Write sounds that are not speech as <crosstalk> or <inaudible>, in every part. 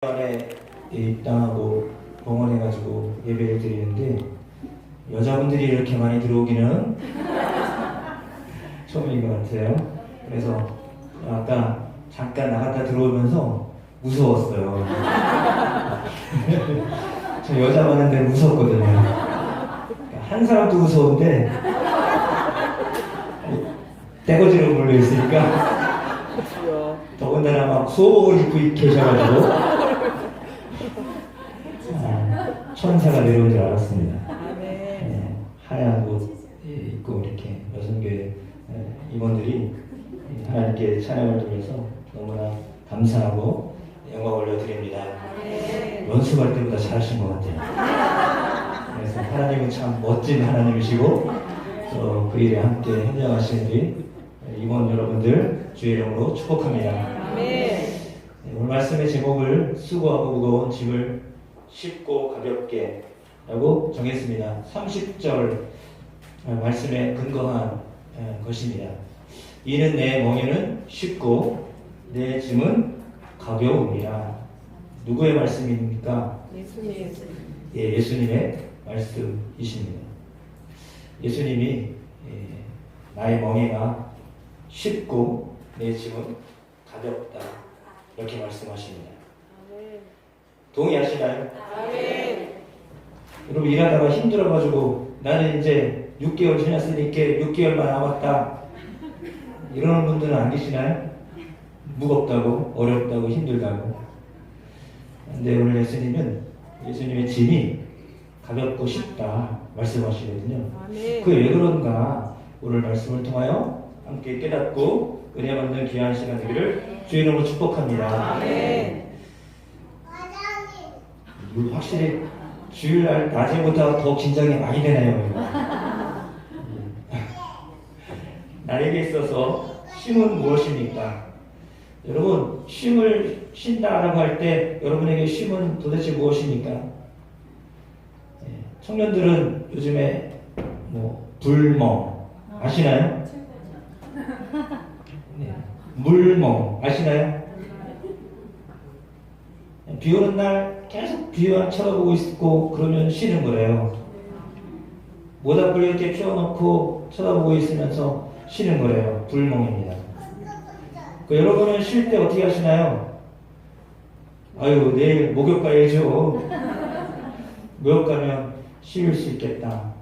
안에 입당하고 봉헌해가지고 예배를 드리는데 여자분들이 이렇게 많이 들어오기는 <laughs> 처음인 것 같아요. 그래서 아까 잠깐 나갔다 들어오면서 무서웠어요. <laughs> 저 여자 많은데 무섭거든요. 한 사람도 무서운데 떼거지로 몰려 있으니까 더군다나 막 수호복을 입고 계셔가지고 아, 천사가 내려온 줄 알았습니다. 네, 하얀 옷 입고 이렇게 여성교회 네, 임원들이 하나님께 찬양을 드려서 너무나 감사하고 영광 올려드립니다. 연습할 때보다 잘하신 것 같아요. 그래서 하나님은 참 멋진 하나님이시고 또 그 일에 함께 현장하시는 우리 임원 여러분들 주의 이름으로 축복합니다. 네, 오늘 말씀의 제목을 수고하고 무거운 짐을 쉽고 가볍게 라고 정했습니다. 30절 말씀에 근거한 어, 것입니다. 이는 내 멍에는 쉽고 내 짐은 가벼움이라. 누구의 말씀입니까? 예수님. 예, 예수님의 말씀이십니다. 예수님이 예, 나의 멍에가 쉽고 내 짐은 가볍다 이렇게 말씀하십니다. 동의하시나요? 여러분 일하다가 힘들어가지고 나는 이제 6개월 지났으니까 6개월만 남았다 이러는 분들은 안 계시나요? 무겁다고 어렵다고 힘들다고 근데 오늘 예수님은 예수님의 짐이 가볍고 쉽다 말씀하시거든요 아멘. 그게 왜 그런가 오늘 말씀을 통하여 함께 깨닫고 은혜 받는 귀한 시간 되기를 주의 이름으로 축복합니다 아멘. 확실히 주일날 낮에보다 더 긴장이 많이 되네요. 이거. 나에게 있어서 쉼은 무엇입니까? 여러분 쉼을 쉰다라고 할 때 여러분에게 쉼은 도대체 무엇입니까? 예, 청년들은 요즘에 뭐 불멍 아시나요? 네. 물멍 아시나요? 비 오는 날 계속 비만 쳐다보고 있고 그러면 쉬는 거래요. 모닥 불 이렇게 피워놓고 쳐다보고 있으면서 쉬는 거래요. 불멍입니다. 그 여러분은 쉴 때 어떻게 하시나요? 아유 내일 목욕 가야죠. 목욕 가면 쉴수 있겠다.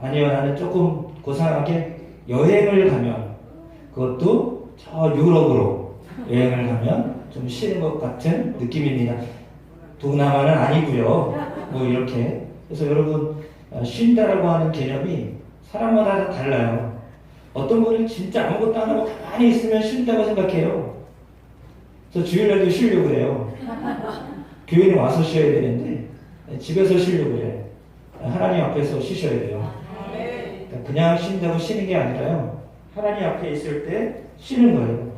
아니요 나는 조금 고상하게 여행을 가면 그것도 저 유럽으로 여행을 가면 좀 쉬는 것 같은 느낌입니다. 동남아는 아니고요. 뭐 이렇게 그래서 여러분 어, 쉰다라고 하는 개념이 사람마다 다 달라요. 어떤 분은 진짜 아무것도 안 하고 가만히 있으면 쉰다고 생각해요. 그래서 주일날도 쉬려고 그래요. 교회는 와서 쉬어야 되는데 집에서 쉬려고 해요. 하나님 앞에서 쉬셔야 돼요. 그러니까 그냥 쉰다고 쉬는 게 아니라요. 하나님 앞에 있을 때 쉬는 거예요.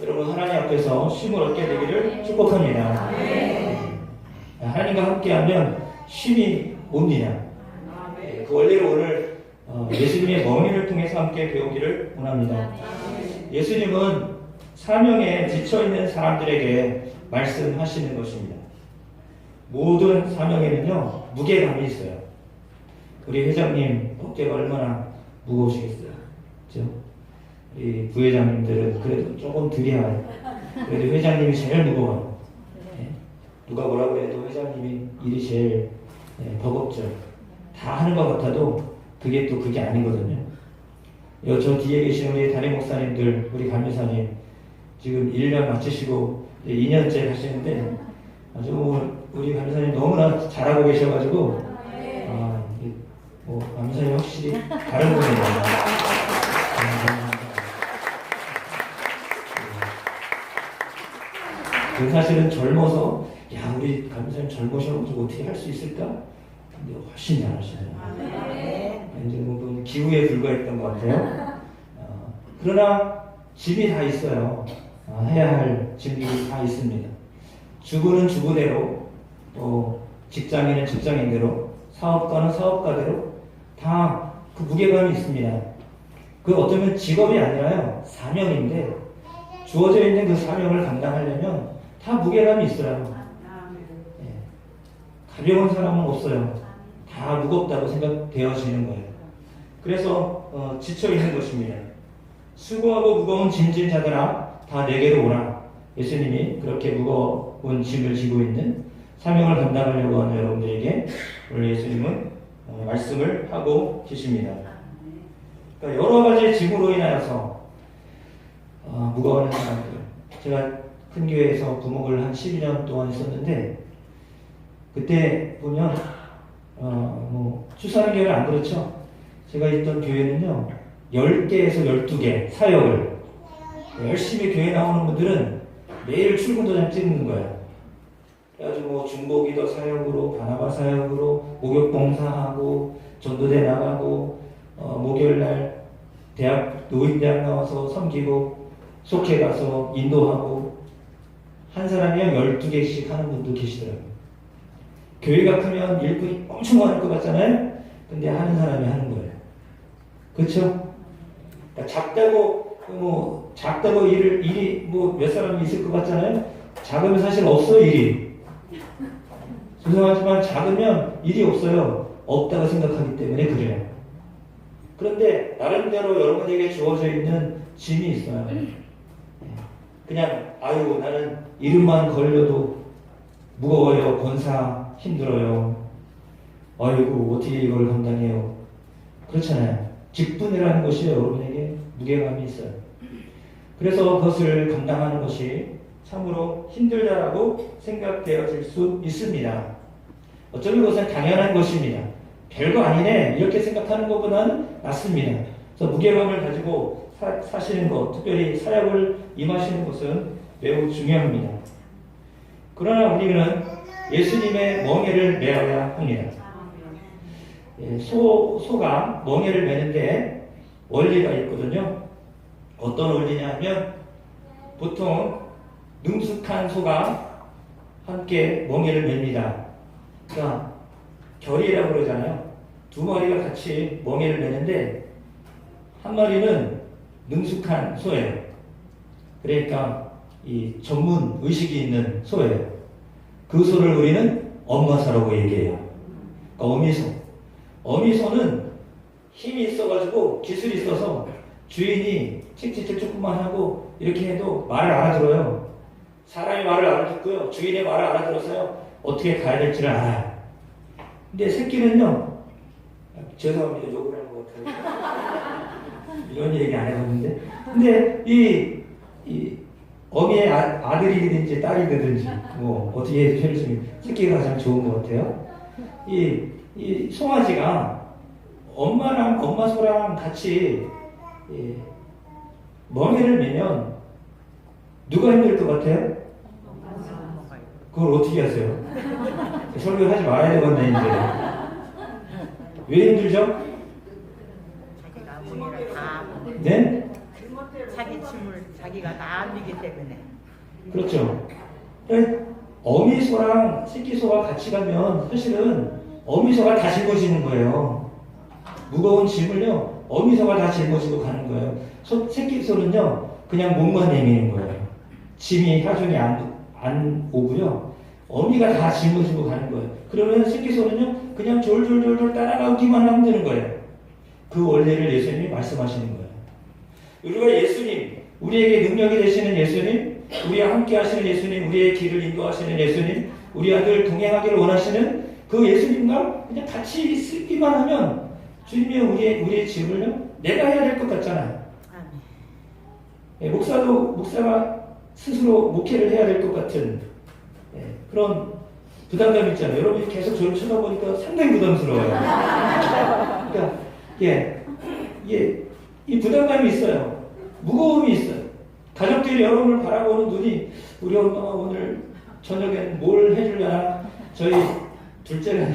여러분 하나님 앞에서 쉼을 얻게 되기를 축복합니다. 하나님과 함께하면 쉼이 옵니다. 그 원리를 오늘 어, 예수님의 멍이를 통해서 함께 배우기를 원합니다. 예수님은 사명에 지쳐 있는 사람들에게 말씀하시는 것입니다. 모든 사명에는요 무게감이 있어요. 우리 회장님 어깨가 얼마나 무거우시겠어요, 그렇죠? 이 부회장님들은 그래도 조금 덜해요. 그래도 회장님이 제일 무거워요. 예. 누가 뭐라고 해도 회장님이 일이 제일 예, 버겁죠. 다 하는 것 같아도 그게 또 그게 아니거든요. 여, 저 뒤에 계신 우리 담임 목사님들, 우리 감리사님 지금 1년 마치시고 이제 2년째 하시는데 아주 오늘 우리 감리사님 너무나 잘하고 계셔가지고 아, 이, 뭐 감리사님 확실히 다른 분이에요. 사실은 젊어서 야 우리 감사님 젊으셔가지고 어떻게 할 수 있을까? 근데 훨씬 잘하시네요. 이제 뭐 기후에 불과했던 것 같아요. 어, 그러나 짐이 다 있어요. 어, 해야 할 짐이 다 있습니다. 주부는 주부대로, 또 직장인은 직장인대로, 사업가는 사업가대로 다 그 무게감이 있습니다. 그 어쩌면 직업이 아니라요 사명인데 주어져 있는 그 사명을 감당하려면 다 무게감이 있어요. 예. 가벼운 사람은 없어요. 다 무겁다고 생각되어지는 거예요. 그래서 어, 지쳐 있는 것입니다. 수고하고 무거운 짐진 자들아 다 내게로 오라. 예수님이 그렇게 무거운 짐을 지고 있는 사명을 감당하려고 하는 여러분들에게 오늘 예수님은 어, 말씀을 하고 계십니다. 그러니까 여러 가지 짐으로 인하여서 어, 무거워하는 사람들. 제가 큰 교회에서 부목을 한 12년 동안 있었는데 그때 보면 어, 뭐 추수하는 교회는 안 그렇죠. 제가 있던 교회는요 10개에서 12개 사역을 열심히 교회 나오는 분들은 매일 출근 도장 찍는 거예요. 그래가지고 뭐 중보기도 사역으로 바나바 사역으로 목욕 봉사하고 전도대 나가고 어, 목요일날 대학 노인대학 나와서 섬기고 속해 가서 인도하고 한 사람이랑 12개씩 하는 분도 계시더라고요. 교회가 크면 일꾼이 엄청 많을 것 같잖아요? 근데 하는 사람이 하는 거예요. 그렇죠? 그러니까 작다고 뭐 작다고 일을 일이 뭐 몇 사람이 있을 것 같잖아요. 작으면 사실 없어 일이. 죄송하지만 작으면 일이 없어요. 없다고 생각하기 때문에 그래요. 그런데 나름대로 여러분에게 주어져 있는 짐이 있어요. 그냥 아유 나는 이름만 걸려도 무거워요. 권사 힘들어요. 아이고 어떻게 이걸 감당해요. 그렇잖아요. 직분이라는 것이 여러분에게 무게감이 있어요. 그래서 그것을 감당하는 것이 참으로 힘들다라고 생각되어질 수 있습니다. 어쩌면 그것은 당연한 것입니다. 별거 아니네 이렇게 생각하는 것보다는 낫습니다. 그래서 무게감을 가지고 사, 사시는 것, 특별히 사역을 임하시는 것은 매우 중요합니다. 그러나 우리는 예수님의 멍에를 메어야 합니다. 예, 소, 소가 멍에를 매는데 원리가 있거든요. 어떤 원리냐 하면 보통 능숙한 소가 함께 멍에를 맵니다. 그러니까 결이라고 그러잖아요. 두 마리가 같이 멍에를 매는데 한 마리는 능숙한 소예요. 그러니까 이 전문 의식이 있는 소예요. 그 소를 우리는 엄마소라고 얘기해요. 그러니까 어미소. 어미소는 힘이 있어가지고 기술이 있어서 주인이 칙칙칙 조금만 하고 이렇게 해도 말을 알아들어요. 사람이 말을 알아듣고요. 주인의 말을 알아들어서요. 어떻게 가야 될지를 알아요. 근데 새끼는요. 죄송합니다. 욕을 하는 것 같아요. 이런 얘기 안 해봤는데. 근데 이, 이 어미의 아, 들이든지 딸이든지 뭐 어떻게 해주시면 새끼가 가장 좋은 것 같아요. 이, 이 송아지가 엄마랑 엄마 소랑 같이 예, 멍에를 매면 누가 힘들 것 같아요? 그걸 어떻게 하세요? 설교를 하지 말아야 되겠네 이제. 왜 힘들죠? 네? 자기 짐을 자기가 다 알리기 때문에 그렇죠. 그러니까 어미소랑 새끼소가 같이 가면 사실은 어미소가 다 짊어지는 거예요. 무거운 짐을요, 어미소가 다 짊어지고 가는 거예요. 소, 새끼소는요, 그냥 몸만 내미는 거예요. 짐이 하중이 안, 안 오고요. 어미가 다 짊어지고 가는 거예요. 그러면 새끼소는요, 그냥 졸졸졸졸 따라가기만 하면 되는 거예요. 그 원리를 예수님이 말씀하시는 거예요. 우리가 예수님, 우리에게 능력이 되시는 예수님, 우리와 함께 하시는 예수님, 우리의 길을 인도하시는 예수님, 우리와 늘 동행하기를 원하시는 그 예수님과 그냥 같이 있기만 하면 주님이 우리의, 우리의 짐을요, 내가 해야 될 것 같잖아요. 예, 목사도, 목사가 스스로 목회를 해야 될 것 같은 예, 그런 부담감 있잖아요. 여러분이 계속 저를 쳐다보니까 상당히 부담스러워요. <laughs> 그러니까, 예, 예, 이 부담감이 있어요. 무거움이 있어요. 가족들이 여러분을 바라보는 눈이 우리 엄마가 오늘 저녁엔 뭘 해주려나 저희 둘째가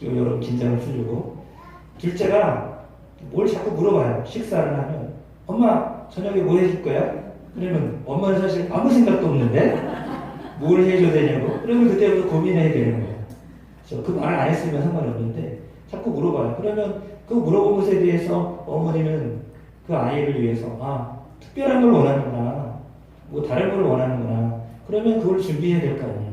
좀 여러분 긴장을 풀려고 둘째가 뭘 자꾸 물어봐요. 식사를 하면 엄마 저녁에 뭐 해줄 거야? 그러면 엄마는 사실 아무 생각도 없는데 뭘 해줘야 되냐고 그러면 그때부터 고민해야 되는 거예요. 그 말을 안 했으면 상관없는데 자꾸 물어봐요. 그러면 그 물어본 것에 대해서 어머니는 그 아이를 위해서 아 특별한 걸 원하는구나 뭐 다른 걸 원하는구나 그러면 그걸 준비해야 될 거 아니에요.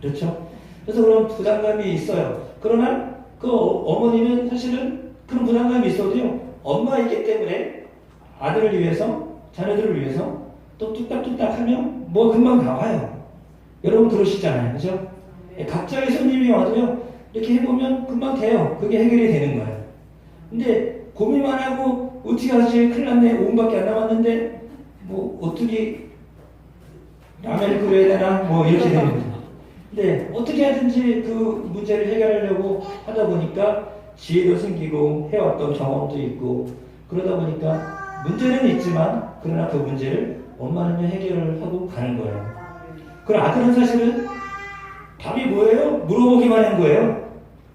그렇죠? 그래서 그런 부담감이 있어요. 그러나 그 어- 어머니는 사실은 그런 부담감이 있어도요. 엄마이기 때문에 아들을 위해서, 자녀들을 위해서 또 뚝딱뚝딱 하면 뭐 금방 나와요. 여러분 그러시잖아요. 그죠? 예, 각자의 손님이 와도요. 이렇게 해보면 금방 돼요. 그게 해결이 되는 거예요. 근데 고민만 하고 어떻게 하지? 큰일 났네. 5분밖에 안 남았는데 뭐 어떻게 라면을 끓여야 되나? 뭐 이렇게 되는 거죠. 근데 어떻게 하든지 그 문제를 해결하려고 하다 보니까 지혜도 생기고 해왔던 경험도 있고 그러다 보니까 문제는 있지만 그러나 그 문제를 엄마는 해결을 하고 가는 거예요. 그럼 아들은 사실은 답이 뭐예요? 물어보기만 한 거예요.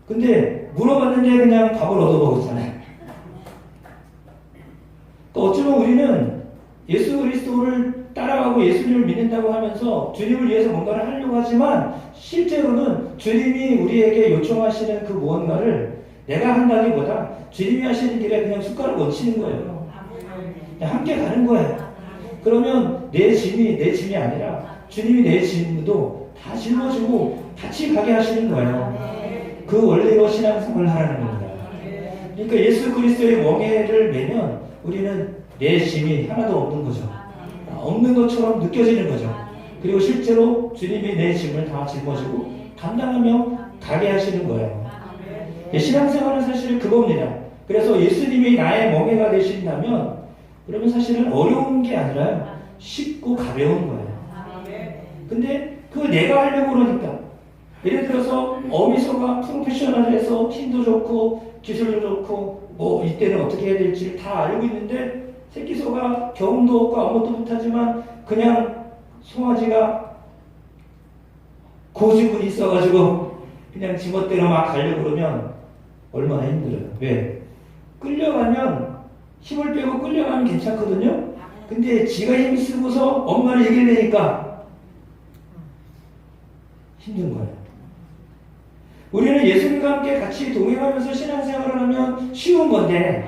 근데 물어봤는데 그냥 답을 얻어먹었잖아요. 또 어쩌면 우리는 예수 그리스도를 따라가고 예수님을 믿는다고 하면서 주님을 위해서 뭔가를 하려고 하지만 실제로는 주님이 우리에게 요청하시는 그 무언가를 내가 한다기보다 주님이 하시는 길에 그냥 숟가락 얹히는 거예요. 그냥 함께 가는 거예요. 그러면 내 짐이 내 짐이 아니라 주님이 내 짐도 다 짊어지고 같이 가게 하시는 거예요. 그 원리로 신앙생활을 하라는 겁니다. 그러니까 예수 그리스도의 멍에를 매면 우리는 내 짐이 하나도 없는 거죠. 없는 것처럼 느껴지는 거죠. 그리고 실제로 주님이 내 짐을 다 짊어지고 감당하며 가게 하시는 거예요. 예, 신앙생활은 사실 그겁니다. 그래서 예수님이 나의 멍에가 되신다면 그러면 사실은 어려운 게 아니라 쉽고 가벼운 거예요. 근데 그 내가 하려고 그러니까 예를 들어서 어미소가 프로페셔널해서 힘도 좋고 기술도 좋고 뭐 이때는 어떻게 해야 될지 다 알고 있는데 새끼소가 경험도 없고 아무것도 못하지만 그냥 송아지가 고집은 있어가지고 그냥 지멋대로 막 가려고 그러면 얼마나 힘들어요. 왜? 끌려가면 힘을 빼고 끌려가면 괜찮거든요. 근데 지가 힘 쓰고서 엄마를 이기려니까 힘든 거예요. 우리는 예수님과 함께 같이 동행하면서 신앙생활을 하면 쉬운 건데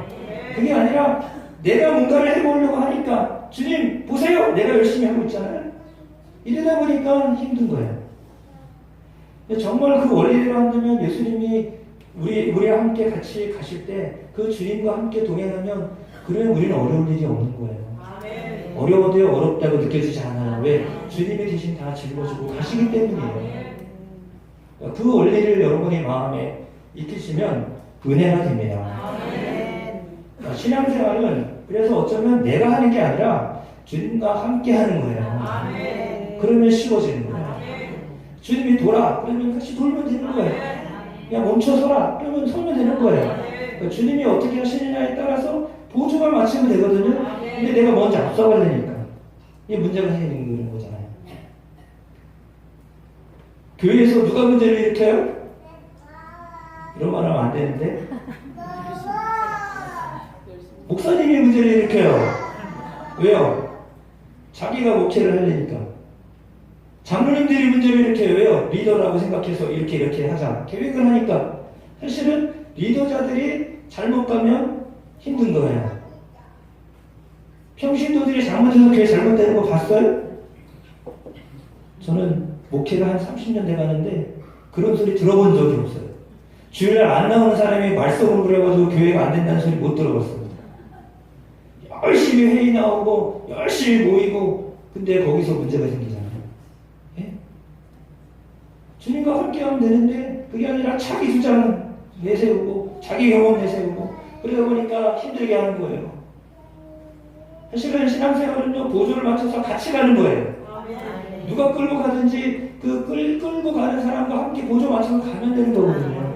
그게 아니라 내가 뭔가를 해보려고 하니까 주님 보세요! 내가 열심히 하고 있잖아요. 이러다 보니까 힘든 거예요. 정말 그 원리대로 한다면 예수님이 우리, 우리와 함께 같이 가실 때 그 주님과 함께 동행하면 그러면 우리는 어려울 일이 없는 거예요. 어려워도요 어렵다고 느껴지지 않아요. 왜? 주님이 대신 다 짊어지고 가시기 때문이에요 그 원리를 여러분이 마음에 익히시면 은혜가 됩니다. 그러니까 신앙생활은 그래서 어쩌면 내가 하는 게 아니라 주님과 함께 하는 거예요. 그러면 쉬워지는 거예요. 주님이 돌아 그러면 같이 돌면 되는 거예요. 그냥 멈춰서라 그러면 서면 되는 거예요. 그러니까 주님이 어떻게 하시느냐에 따라서 보조만 맞추면 되거든요. 근데 내가 먼저 앞서가려니까 이게 문제가 생기는 거잖아요. 교회에서 누가 문제를 일으켜요? 이런 말 하면 안 되는데. 목사님이 문제를 일으켜요. 왜요? 자기가 목회를 하려니까. 장로님들이 문제를 일으켜요. 왜요? 리더라고 생각해서 이렇게 이렇게 하자. 계획을 하니까. 사실은 리더자들이 잘못 가면 힘든 거예요. 평신도들이 잘못해서 교회 잘못되는 거 봤어요? 저는 목회가 한 30년 돼 가는데 그런 소리 들어본 적이 없어요. 주일날 안 나오는 사람이 말썽을 부려가지고 교회가 안 된다는 소리 못 들어봤어요. 열심히 회의 나오고 열심히 모이고 근데 거기서 문제가 생기잖아요. 예? 주님과 함께하면 되는데 그게 아니라 자기 주장 내세우고 자기 경험 내세우고 그러다 보니까 힘들게 하는 거예요. 사실은 신앙생활은요 보조를 맞춰서 같이 가는 거예요. 누가 끌고 가든지 그 끌, 끌고 가는 사람과 함께 보조 맞춰서 가면 되는 거거든요.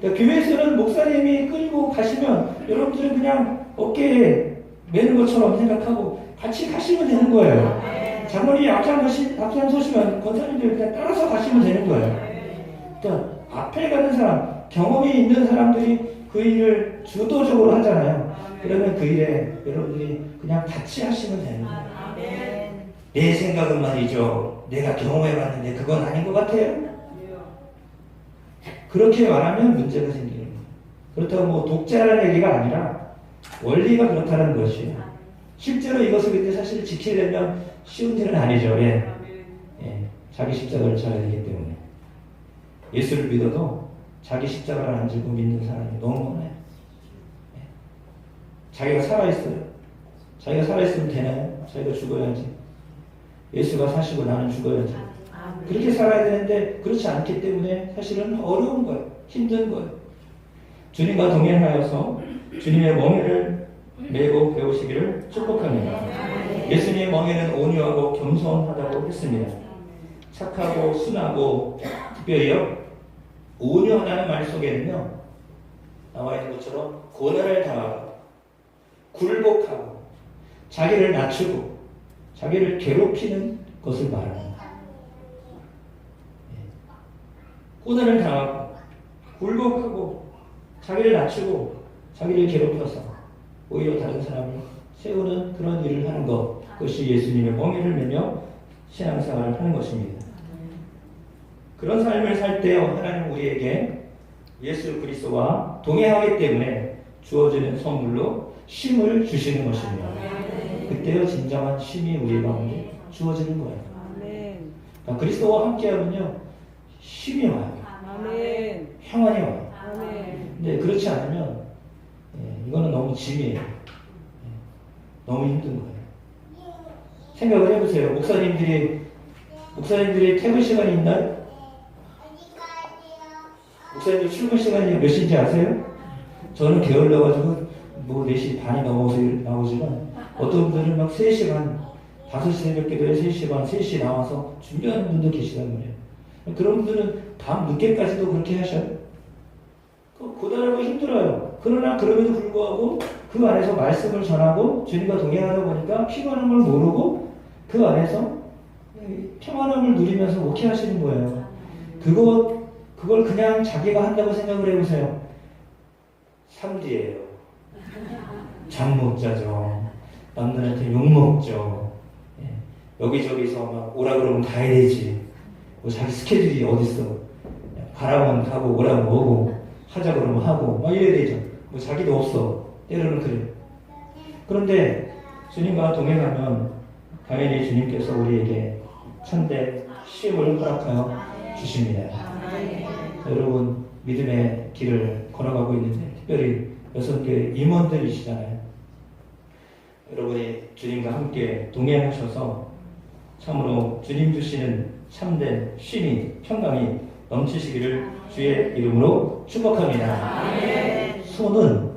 그러니까 교회에서는 목사님이 끌고 가시면 여러분들은 그냥 어깨에 매는 것처럼 생각하고 같이 가시면 되는 거예요. 장로님이 앞장서시, 앞장 서시면 권사님들 그냥 따라서 가시면 되는 거예요. 그러니까 앞에 가는 사람, 경험이 있는 사람들이 그 일을 주도적으로 하잖아요. 그러면 그 일에 여러분들이 그냥 같이 하시면 되는 거예요. 내 생각은 말이죠. 내가 경험해봤는데 그건 아닌 것 같아요. 그렇게 말하면 문제가 생기는 거예요. 그렇다고 뭐 독자라는 얘기가 아니라 원리가 그렇다는 것이에요. 실제로 이것을 근데 사실 지키려면 쉬운 일은 아니죠. 예. 자기 십자가를 져야 되기 때문에 예수를 믿어도 자기 십자가를 안 지고 믿는 사람이 너무 많아요. 예. 자기가 살아있어요. 자기가 살아있으면 되나요? 자기가 죽어야지. 예수가 사시고 나는 죽어야지. 그렇게 살아야 되는데 그렇지 않기 때문에 사실은 어려운 거예요. 힘든 거예요. 주님과 동행하여서 주님의 멍에를 메고 배우시기를 축복합니다. 예수님의 멍에는 온유하고 겸손하다고 했습니다. 착하고 순하고 특별히요 온유하다는 말 속에는요 나와 있는 것처럼 고난을 당하고 굴복하고 자기를 낮추고 자기를 괴롭히는 것을 말합니다. 예. 고난을 당하고 굴복하고 자기를 낮추고 자기를 괴롭혀서 오히려 다른 사람을 세우는 그런 일을 하는 것 그것이 예수님의 멍에를 메며 신앙생활을 하는 것입니다. 그런 삶을 살 때 하나님 우리에게 예수 그리스도와 동행하기 때문에 주어지는 선물로 쉼을 주시는 것입니다. 그때요 진정한 쉼이 우리 가운데 주어지는 거예요. 아멘. 그러니까 그리스도와 함께하면요 쉼이 와요. 아멘. 평안이 와요. 아멘. 근데 그렇지 않으면 예, 이거는 너무 짐이에요. 예, 너무 힘든 거예요. 생각을 해보세요. 목사님들이 목사님들이 퇴근 시간이 있나요? 목사님들 출근 시간이 몇 시인지 아세요? 저는 게을러가지고 뭐 4시 반이 넘어서 나오지만 어떤 분들은 막 3시 반, 5시 새벽 기도에 3시 반, 3시 나와서 준비하는 분도 계시단 말이에요. 그런 분들은 밤 늦게까지도 그렇게 하셔요. 그 고단하고 힘들어요. 그러나 그럼에도 불구하고 그 안에서 말씀을 전하고 주님과 동행하다 보니까 피곤한 걸 모르고 그 안에서 평안함을 누리면서 목회하시는 거예요. 그거 그걸 그냥 자기가 한다고 생각을 해보세요. 삼디예요. 잠못 자죠. 남들한테 욕 먹죠. 예. 여기저기서 막 오라 그러면 가야 되지. 뭐 자기 스케줄이 어딨어. 가라면 가고 오라면 오고 하자 그러면 하고 막 이래야 되죠. 뭐 자기도 없어. 때로는 그래. 그런데 주님과 동행하면 당연히 주님께서 우리에게 참된 쉼을 허락하여 주십니다. 자, 여러분 믿음의 길을 걸어가고 있는데 특별히 개 임원들이시잖아요. 여러분이 주님과 함께 동행하셔서 참으로 주님 주시는 참된 쉼이 평강이 넘치시기를 주의 이름으로 축복합니다. 소는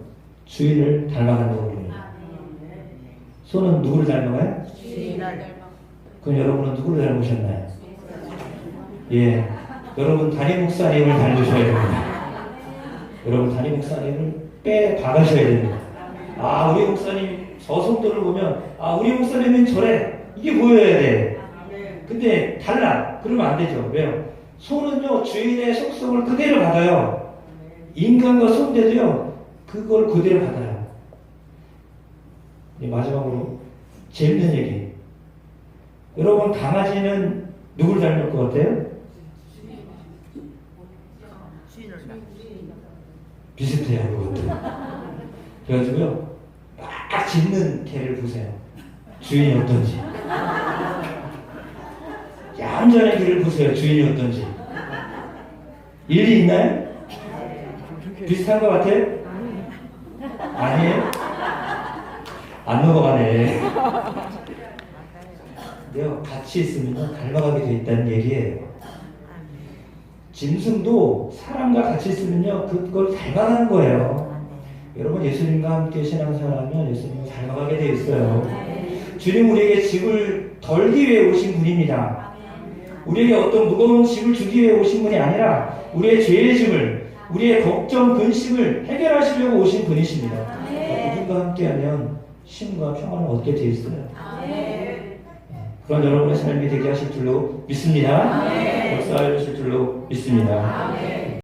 주인을 닮아간다고 그럽니다. 소는 누구를 닮아가요? 그럼 여러분은 누구를 닮으셨나요? 예, 여러분 담임 목사님을 닮으셔야 됩니다. 여러분 담임 목사님을 빼 박으셔야 됩니다. 아, 우리 목사님 저 성도를 보면 아, 우리 목사님은 저래 이게 보여야 돼. 근데 달라. 그러면 안 되죠. 왜요? 소는요 주인의 속성을 그대로 받아요. 인간과 소인데도요 그걸 그대로 받아요. 이제 마지막으로 재밌는 얘기. 여러분 강아지는 누굴 닮을 것 같아요? 비슷해요, 그것도. 그래가지고요, 막 짖는 개를 보세요. 주인이 어떤지. 얌전한 개를 보세요, 주인이 어떤지. 일리 있나요? 비슷한 것 같아요? 아니에요? 안 넘어가네. 내가 같이 있으면 닮아가게 돼 있다는 얘기예요. 짐승도 사람과 같이 있으면요, 그걸 닮아가는 거예요. 여러분, 예수님과 함께 신앙생활하면 예수님을 닮아가게 돼 있어요. 주님 우리에게 집을 덜기 위해 오신 분입니다. 우리에게 어떤 무거운 짐을 주기 위해 오신 분이 아니라 우리의 죄의 짐을, 우리의 걱정, 근심을 해결하시려고 오신 분이십니다. 그분과 함께하면 쉼과 평안을 얻게 돼 있어요. 그런 여러분의 삶이 되게 하실 줄로 믿습니다. 역사해 주실 줄로 믿습니다.